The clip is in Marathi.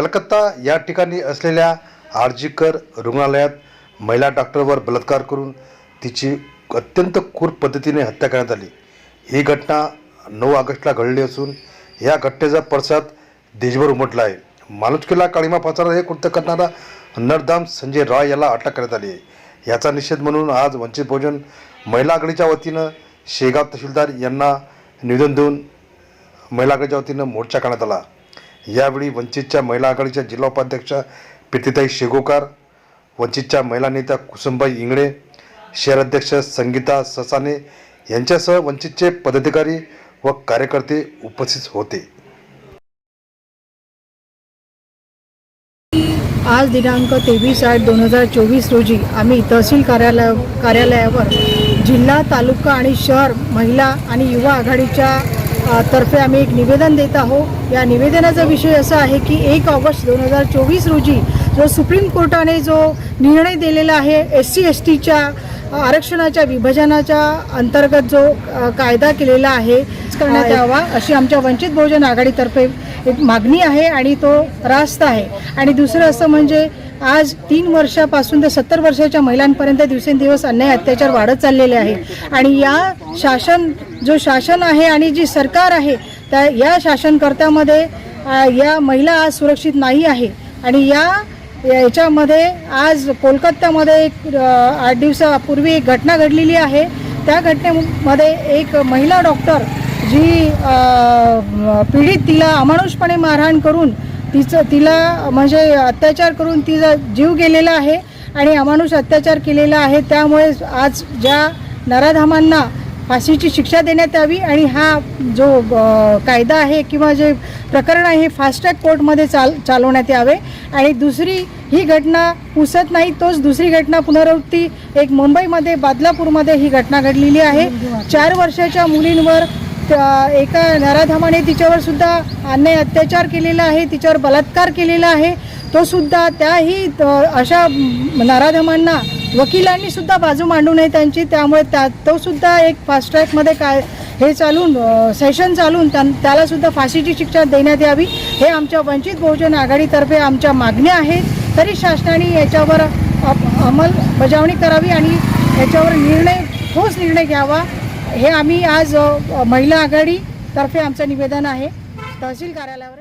कलकत्ता या ठिकाणी असलेल्या आरजीकर रुग्णालयात महिला डॉक्टरवर बलात्कार करून तिची अत्यंत क्रूर पद्धतीने हत्या करण्यात आली. ही घटना नऊ ऑगस्टला घडली असून या घटनेचा पडसाद देशभर उमटला आहे. माणुसकीला काळीमा पाचारा हे कृत्य करणारा नरधाम संजय रॉय याला अटक करण्यात आली आहे. याचा निषेध म्हणून आज वंचित बहुजन महिला आघाडीच्या वतीनं शेगाव तहसीलदार यांना निवेदन देऊन महिला आघाडीच्या वतीनं मोर्चा काढण्यात आला. यावेळी वंचितच्या महिला आघाडीच्या जिल्हा उपाध्यक्षा प्रीतिताई शेगोकार वंचितच्या महिला नेत्या कुसुमबाई इंगळे शहराध्यक्ष संगीता ससाने यांच्यासह वंचितचे पदाधिकारी व कार्यकर्ते उपस्थित होते. आज दिनांक तेवीस आठ दोन हजार चोवीस रोजी आम्ही तहसील कार्यालय कार्यालयावर जिल्हा तालुका आणि शहर महिला आणि युवा आघाडीच्या तर्फे आम्ही एक निवेदन देत आहोत. या निवेदनाचा विषय असा आहे की एक ऑगस्ट दोन हजार चोवीस रोजी जो सुप्रीम कोर्टाने जो निर्णय दिलेला आहे एस सी एस टीच्या आरक्षणाच्या विभाजनाच्या अंतर्गत जो कायदा केलेला आहे करण्यात यावा अशी आमच्या वंचित बहुजन आघाडीतर्फे एक मागणी आहे आणि तो रास्त आहे. आणि दुसरं असं म्हणजे आज तीन वर्षापासून ते सत्तर वर्षाच्या महिलांपर्यंत दिवसेंदिवस अन्याय अत्याचार वाढत चाललेले आहे. आणि या शासन जो शासन आहे आणि जी सरकार आहे त्या या शासनकर्त्यामध्ये या महिला आज सुरक्षित नाही आहे. आणि या याच्यामध्ये आज कोलकात्यामध्ये एक आठ दिवसापूर्वी एक घटना घडलेली आहे. त्या घटनेमध्ये एक महिला डॉक्टर जी पीडित तिला अमानुषपणे मारहाण करून तिचं तिला म्हणजे अत्याचार करून तिचा जीव गेलेला आहे आणि अमानुष अत्याचार केलेला आहे. त्यामुळे आज ज्या नराधामांना फाशीची शिक्षा देण्यात यावी आणि हा जो कायदा आहे किंवा जे प्रकरण आहे हे फास्ट ट्रॅक कोर्टमध्ये चाल चालवण्यात यावे. आणि दुसरी ही घटना पुसत नाही तोच दुसरी घटना पुनरावृत्ती एक मुंबईमध्ये बादलापूरमध्ये ही घटना घडलेली आहे. चार वर्षाच्या मुलींवर एका नराधामाने तिच्यावर सुद्धा अन्याय अत्याचार केलेला आहे तिच्यावर बलात्कार केलेला आहे. तो सुद्धा त्याही अशा नराधमांना वकिलांनी सुद्धा बाजू मांडू नये त्यांची. त्यामुळे त्या तो सुद्धा एक फास्ट ट्रॅकमध्ये काय हे चालून सेशन चालून त्याला सुद्धा फाशीची शिक्षा देण्यात यावी. हे आमच्या वंचित बहुजन आघाडीतर्फे आमच्या मागण्या आहेत. तरी शासनाने याच्यावर अंमलबजावणी करावी आणि याच्यावर निर्णय ठोस निर्णय घ्यावा. हे आम्ही आज महिला आघाडीतर्फे आमचं निवेदन आहे. तहसील कार्यालयावर